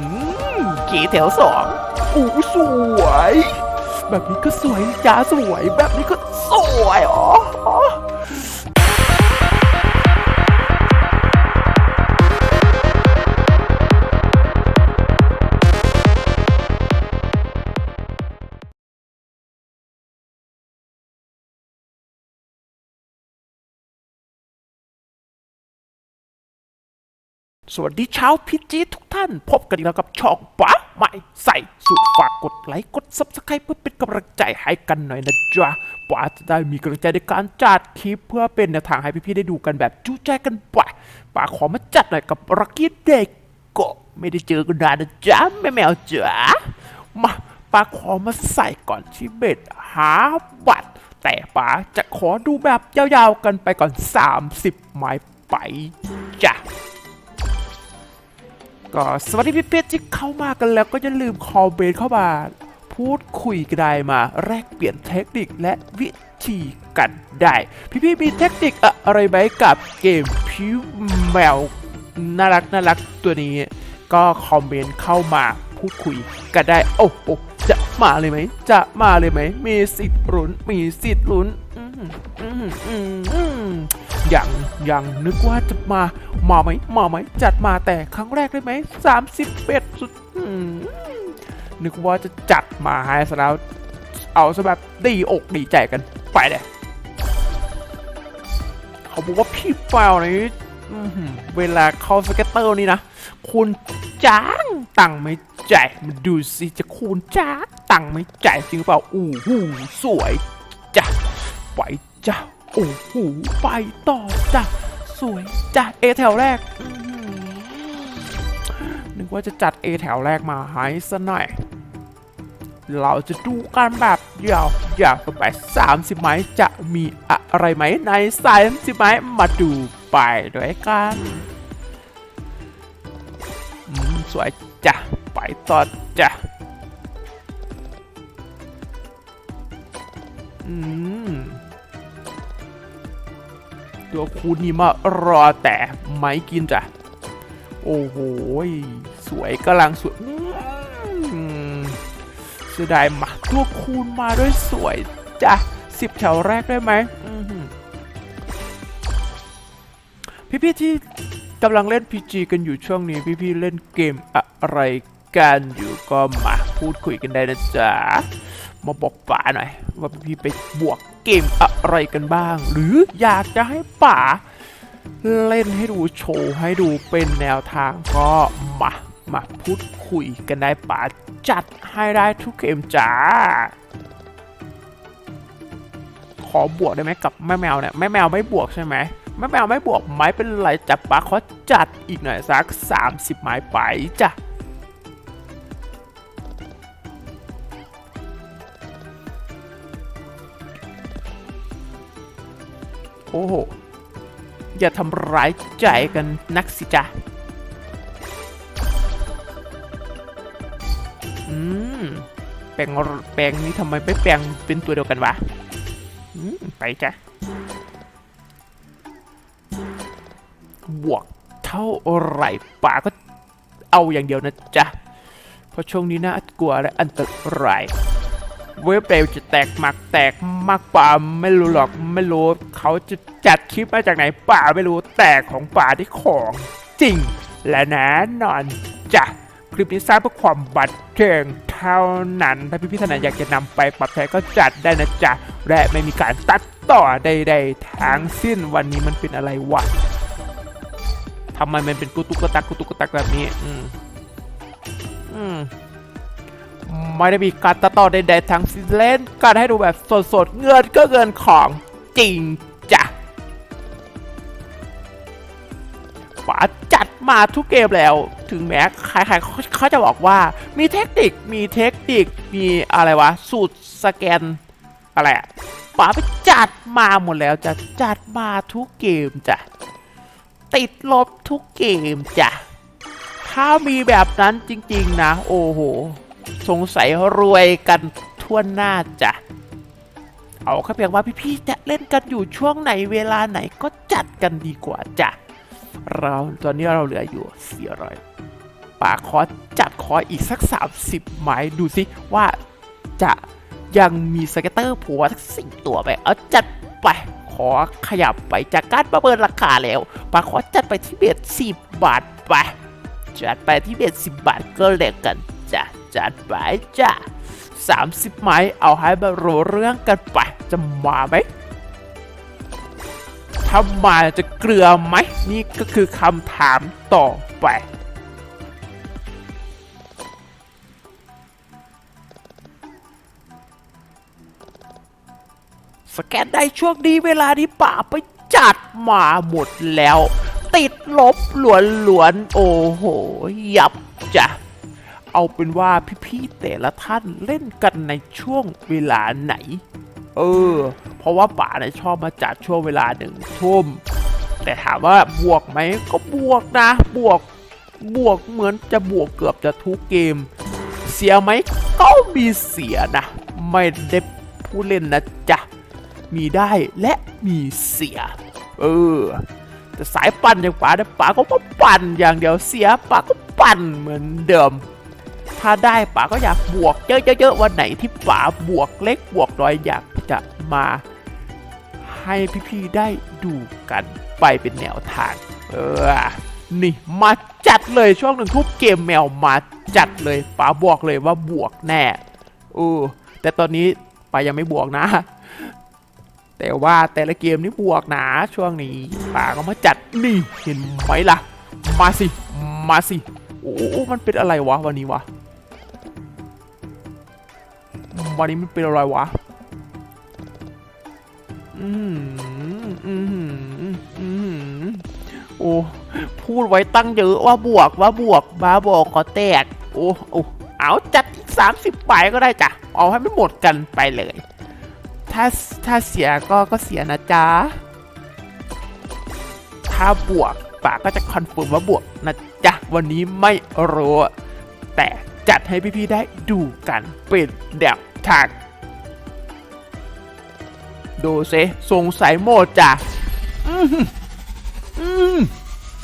ืมขี่แถวสองอู้สวย แบบนี้ก็สวยจ้าสวย แบบนี้ก็สวยอ๋อ สวัสดีเช้าพิจีทุกท่าน พบกันอีกแล้วกับช่องป้าใหม่ใส่สุดฝากกดไลค์กดซับสไครป์เพื่อเป็นกำลังใจให้กันหน่อยนะจ๊ะป้าจะได้มีกำลังใจในการจัดคลิปเพื่อเป็นแนวทางให้พี่ๆได้ดูกันแบบจู้ใจกันไปป้าขอมาจัดหน่อยกับรักกี้เด็กก็ไม่ได้เจอกันนานนะจ๊ะแม่แมวจ๋ามาป้าขอมาใส่ก่อนที่เบ็ดหาบัตร แต่ป้าจะขอดูแบบยาวๆกันไปก่อน 30 ไม้ไปจ้ะ ก็สวัสดีพี่เพชรที่เข้ามากันแล้วก็อย่าลืมคอมเมนต์เข้ามา พูดคุยกันได้มา แลกเปลี่ยนเทคนิคและวิธีกันได้ พี่ๆมีเทคนิคอะไรไหมกับเกมพิวแมวน่ารักน่ารักตัวนี้ ก็คอมเมนต์เข้ามาพูดคุยกันได้ โอ้โหจะมาเลยไหม จะมาเลยไหมมีสิทธิ์ลุ้นมีสิทธิ์ลุ้นอืมอืมอืม ยังยังนึกว่าจะมา มาไหมมาไหมจัดมาแต่ครั้งแรกได้ไหมสามสิบเอ็ดสุดนึกว่าจะจัดมาให้ซะแล้ว เอาซะแบบดีอกดีใจกันไปเลยเขาบอกว่าพี่เปล่านี้เวลาเข้าสเก็ตเตอร์นี่นะ คุณจ้างตังไม่จ่ายมาดูสิจะคุณจ้างตังไม่จ่ายจริงเปล่าอู้หูสวยจ้ะไปจ้ะ โอ้โหไปต่อจ้ะสวยจ้ะเอแถวแรกนึกว่าจะจัดเอแถวแรกมาให้ซะหน่อย เราจะดูกันแบบยาวยาวกันไป30 ไม้จะมีอะไรไหมใน30 ไม้มาดูไปด้วยกันสวยจ้ะไปต่อจ้ะอืม ตัวคูนี่มารอแต่ไม้กินจ้ะ โอ้โห สวยกำลังสวยเสียดายมาตัวคูณมาด้วยสวยจ้ะสิบแถวแรกได้ไหมพี่ๆที่กำลังเล่น PG กันอยู่ช่วงนี้ พี่ๆเล่นเกมอะไรกันอยู่ก็มาพูดคุยกันได้นะจ๊ะ มาบอกป่าหน่อย ว่าพี่ไปบวก เกมอะไรกันบ้าง หรืออยากจะให้ป่าเล่นให้ดูโชว์ให้ดูเป็นแนวทางก็มา มาพูดคุยกันได้ป่าจัดให้ได้ทุกเกมจ้า ขอบวกได้ไหมกับแม่แมวเนี่ยแม่แมวไม่บวกใช่ไหมแม่แมวไม่บวกไม้เป็นไรจับป๋าขอจัดอีกหน่อยสัก 30 ไม้ไปจ้ะ โอ้โห อย่าทำร้ายใจกันนักสิจ๊ะอืม แปลงแปลงนี้ทำไมไม่แปลงเป็นตัวเดียวกันวะอืมไปจ้ะ บวกเท่าไหร่ป่าก็เอาอย่างเดียวนะจ๊ะ เพราะช่วงนี้น่ากลัวและอันตราย เว็บเร็วจะแตกหมักแตกมากป่าไม่รู้หรอกไม่รู้ เขาจะจัดคลิปมาจากไหนป่าไม่รู้แต่ของป่าที่ของจริง และแน่นอนจ้ะคลิปนี้สร้างเพื่อความบันเทิงเท่านั้น ถ้าพี่พิธนาอยากจะนำไปปรับใช้ก็จัดได้นะจ๊ะ และไม่มีการตัดต่อใดๆทั้งสิ้นวันนี้มันเป็นอะไรวะทำไมมันเป็นกุตุกตักกุตุกตักแบบนี้ อืม อืม ไม่ได้มีการตัดต่อใดๆทั้งสิ้นเล่นการให้ดูแบบสดๆเงินก็เงินของจริงจ้ะป๋าจัดมาทุกเกมแล้ว ถึงแม้ใครๆเขาจะบอกว่า มีเทคนิคมีเทคนิคมีอะไรวะ สูตรสแกน อะไรป๋าไปจัดมาหมดแล้วจะจัดมาทุกเกมจ้ะติดลบทุกเกมจ้ะถ้ามีแบบนั้นจริง ๆ นะ โอ้โห สงสัยรวยกันทั่วหน้าจ้ะ เอาแค่เพียงว่าพี่ๆจะเล่นกันอยู่ช่วงไหนเวลาไหนก็จัดกันดีกว่าจ้ะ เราตอนนี้เราเหลืออยู่400ป่าขอจัดขออีกสัก 30ไม้ดูสิว่าจะยังมีสเก็ตเตอร์ผัวสักสี่ตัวไป เอาจัดไป ขอขยับไปจากการประเมินราคาแล้วป่าขอจัดไปที่เบ็ดสิบบาทไป จัดไปที่เบ็ดสิบบาทก็เลยกันจ้ะ จัดไปจ้ะ30 ไม้เอาให้มารู้เรื่องกันไป จะมาไหมถ้ามาจะเกลือไหม นี่ก็คือคำถามต่อไปสแกนได้ช่วงนี้เวลาที่ป่าไปจัดมาหมดแล้ว ติดลบหลวนหลวนๆโอ้โห ยับจ้ะ เอาเป็นว่าพี่ๆแต่ละท่านเล่นกันในช่วงเวลาไหน เออ เพราะว่าป่าเนี่ยชอบมาจัดช่วงเวลาหนึ่งทุ่มแต่ถามว่าบวกไหมก็บวกนะ บวกบวกเหมือนจะบวกเกือบจะทุกเกม เสียไหมก็มีเสียนะ ไม่ได้ผู้เล่นนะจ๊ะ มีได้และมีเสีย เออ แต่สายปั่นอย่างป๋าเนี่ยป๋าก็มาปั่นอย่างเดียวเสียป๋าก็ปั่นเหมือนเดิม ถ้าได้ป๋าก็อยากบวกเยอะๆวันไหนที่ป๋าบวกเล็กบวกน้อยอยากจะมา ให้พี่ๆได้ดูกันไปเป็นแนวทาง เออ นี่มาจัดเลยช่วงหนึ่งทุกเกมแมวมาจัดเลยป๋าบอกเลยว่าบวกแน่เออแต่ตอนนี้ป๋ายังไม่บวกนะ แต่ว่าแต่ละเกมนี่บวกนะช่วงนี้ป๋าก็มาจัดนี่เห็นไหมล่ะ มาสิ มาสิ โอ้ มันเป็นอะไรวะวันนี้วะ วันนี้มันเป็นอะไรวะอืมอืมอืมอืมโอ้พูดไว้ตั้งเยอะว่าบวกว่าบวกบ้าบอกขอแตก โอ้โอ้เอาจัด30ไปก็ได้จ้ะ เอาให้มันหมดกันไปเลย ถ้าถ้าเสียก็ก็เสียนะจ๊ะ ถ้าบวกป่าก็จะคอนเฟิร์มว่าบวกนะจ๊ะ วันนี้ไม่รู้แต่จัดให้พี่ๆได้ดูกันเป็นแนว ทางดูซิสงสัยโหมดจ้ะ อืมอืม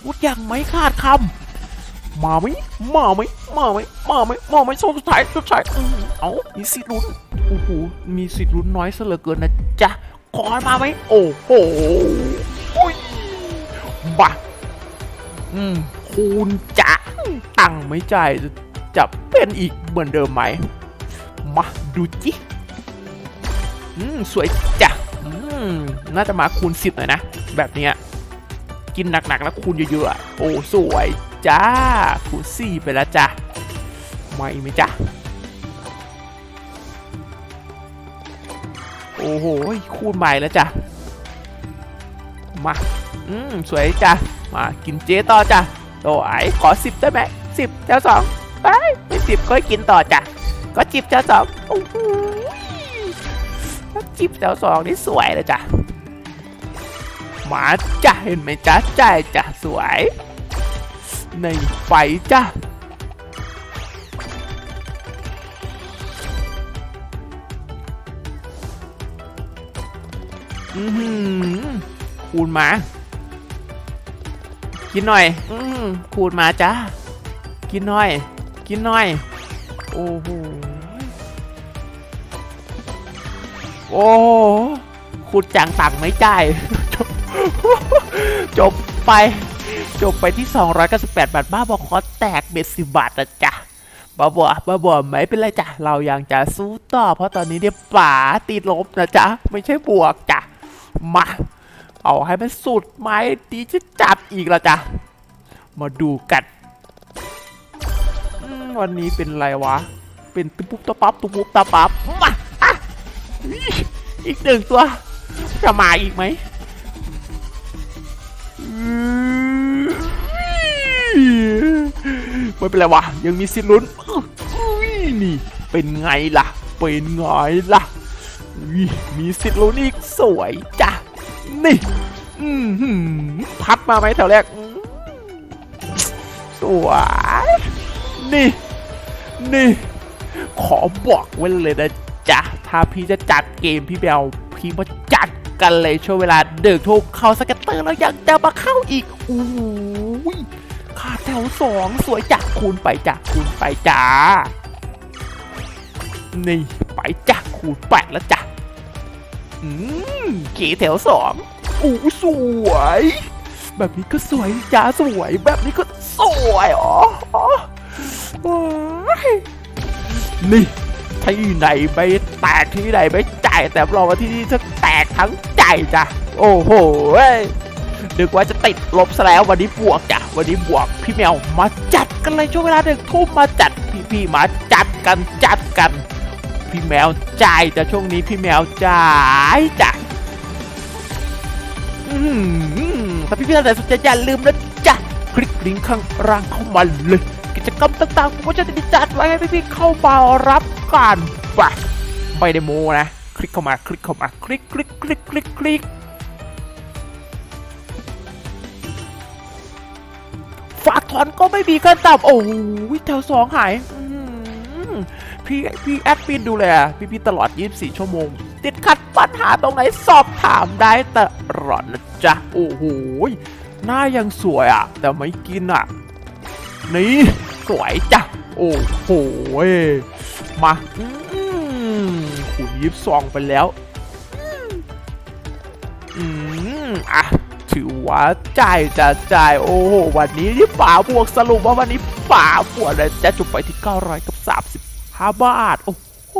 พูดยังไม่คาดคำมาไหมมาไหมมาไหมมาไหมมาไหมสุดท้ายสุดท้ายเอ้ามีสิทธิ์ลุ้นโอ้โหมีสิทธิ์ลุ้นน้อยเหลือเกินนะจ๊ะขอมาไหมโอ้โหบ้าอืมคูณจะตังไม่จ่ายจะจะเป็นอีกเหมือนเดิมไหม มาดูจิอืมสวยจ้ะอืมน่าจะมาคูณสิบหน่อยนะ แบบเนี้ยกินหนักๆแล้วคูณเยอะๆโอ้สวยจ้าคูณสี่ไปแล้วจ้ะไม่ไหมจ้ะโอ้โหคูณใหม่แล้วจ้ะมาอืมสวยจ้ะมากินเจต่อจ้ะโตไอขอสิบได้ไหมสิบเจ้าสองไปไม่สิบก็กินต่อจ้ะ ก็จิบเจ้าสองโอ้โหก็จิบเจ้าสองนี่สวยเลยจ้ะมาจ้ะเห็นไหมจ้ะใจจ้ะสวย ในไฟจ้ะอือหือคูณมา กินหน่อย อืมคูณมาจ้ากินหน่อย กินหน่อย โอ้โห โอ้คูณจังตังค์ไม่จ่ายจบจบไป จบไปที่ 298 บาท บ้าบอคอแตกเบ็ดสิบาทนะจ๊ะบ้าบอบ้าบอไม่เป็นไรจ้ะ เรายังจะสู้ต่อ เพราะตอนนี้เนี่ยป๋าติดลบนะจ๊ะ ไม่ใช่บวกจ้ะ มา เอาให้มันสุดไหมดีจะจัดอีกแล้วจ้ะ มาดูกันวันนี้เป็นไรวะ เป็นตุ๊บปุ๊บตะปั๊บตุ๊บปุ๊บตะปั๊บมา อีกหนึ่งตัว จะมาอีกไหมไม่เป็นไรวะ ยังมีสิทธิ์ลุ้นนี่ เป็นไงล่ะ เป็นไงล่ะ มีสิทธิ์ลุ้นอีกสวยจ้ะ นี่พัดมาไหมแถวแรก สวย นี่ นี่ ขอบอกไว้เลยนะ ถ้าพี่จะจัดเกมพี่เบลพี่มาจัดกันเลยช่วงเวลาเดิกทุกเข้าสเก็ตเตอร์แล้วยังจะมาเข้าอีกอู้ยคาดแถวสองสวยจากคูณไปจากคูณไปจ้านี่ไปจ้ะคูณแปดแล้วจ้ะอืมเก๋แถวสองอู้สวย แบบนี้ก็สวยจ้าสวยแบบนี้ก็สวยอ๋อนี่ ที่ไหนไม่แตกที่ไหนไม่จ่ายแต่ราว่าที่นี่จะแตกทั้งใจจ้ะโอ้โหเว้ยนึกว่าจะติดลบซะแล้ววันนี้บวกจ้ะวันนี้บวกพี่แมวมาจัดกันเลยช่วงเวลาหนึ่งทุ่มมาจัดพี่ๆมาจัดกันจัดกัน พี่แมวจ่ายแต่ช่วงนี้พี่แมวจ่ายจ้ะอืมถ้าพี่พี่ท่านใดสนใจอย่าลืมนะจ๊ะคลิกลิงก์ข้างล่างเข้ามาเลย กิจกรรมต่างๆผมก็จะได้จัดไว้ให้พี่ๆเข้ามารับกันไปไม่ได้โมนะ คลิกเข้ามาคลิกเข้ามาคลิกคลิกคลิกคลิกคลิกฝากถอนก็ไม่มีขั้นต่ำโอ้ยแถวสองหายพี่พี่แอดมินดูแลพี่พี่ตลอด 24 ชั่วโมง ติดขัดปัญหาตรงไหนสอบถามได้ตลอดนะจ๊ะ โอ้โหหน้ายังสวยอะ แต่ไม่กินอะ นี่ สวยจ้ะ โอ้โหมาขุนยิบซองไปแล้ว อืมอะถือว่าจ่ายจะจ่ายโอ้โห วันนี้ที่ป่าบวกสรุปว่าวันนี้ป่าบวกนะจะจุบไปที่ 900 กับ30ห้าบาท โอ้โห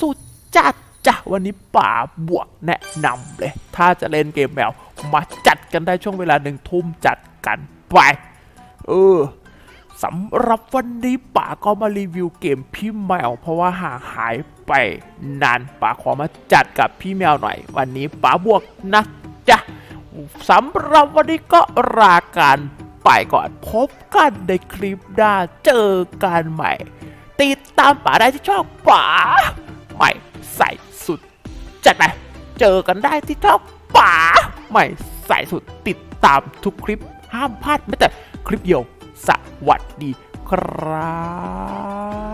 สุดจัดจ้ะวันนี้ป่าบวกแนะนำเลย ถ้าจะเล่นเกมแมว มาจัดกันได้ช่วงเวลาหนึ่งทุ่มจัดกันไป เออ สำหรับวันนี้ป่าก็มารีวิวเกมพี่แมว เพราะว่าห่างหายไปนานป่าขอมาจัดกับพี่แมวหน่อย วันนี้ป่าบวกนะจ๊ะสำหรับวันนี้ก็ลาการไปก่อนพบกันในคลิปหน้าเจอกันใหม่ ติดตามป่าได้ที่ช่องป่าใหม่ใส่สุดจัดไปเจอกันได้ที่ช่องป่าใหม่ใส่สุดติดตามทุกคลิปห้ามพลาดแม้แต่คลิปเดียว สวัสดีครับ